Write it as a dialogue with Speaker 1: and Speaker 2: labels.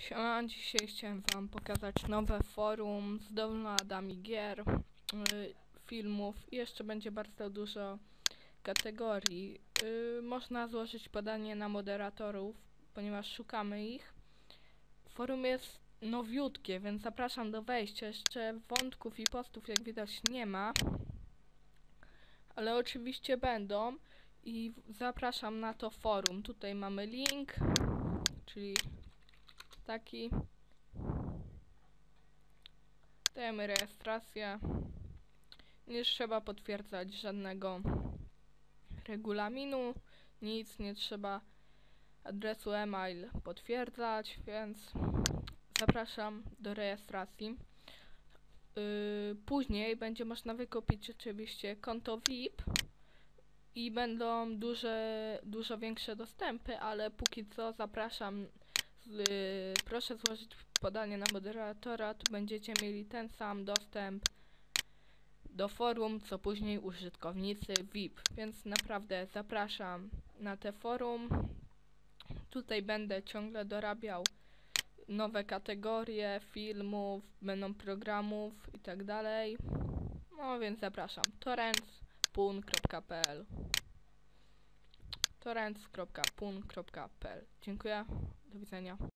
Speaker 1: Siema, dzisiaj chciałem wam pokazać nowe forum z downloadami gier, y, filmów i jeszcze będzie bardzo dużo kategorii. Y, można złożyć podanie na moderatorów, ponieważ szukamy ich. Forum jest nowiutkie, więc zapraszam do wejścia. Jeszcze wątków i postów jak widać nie ma, ale oczywiście będą i zapraszam na to forum. Tutaj mamy link, czyli taki. Dajemy rejestrację. Nie trzeba potwierdzać żadnego regulaminu, nic, nie trzeba adresu e-mail potwierdzać, więc zapraszam do rejestracji. Yy, później będzie można wykupić oczywiście konto VIP i będą duże, dużo większe dostępy, ale póki co zapraszam proszę złożyć podanie na moderatora, to będziecie mieli ten sam dostęp do forum, co później użytkownicy VIP, więc naprawdę zapraszam na te forum. Tutaj będę ciągle dorabiał nowe kategorie filmów, będą programów i tak. No więc zapraszam. torrents.pun.pl torrents.pun.pl Dziękuję. Do widzenia.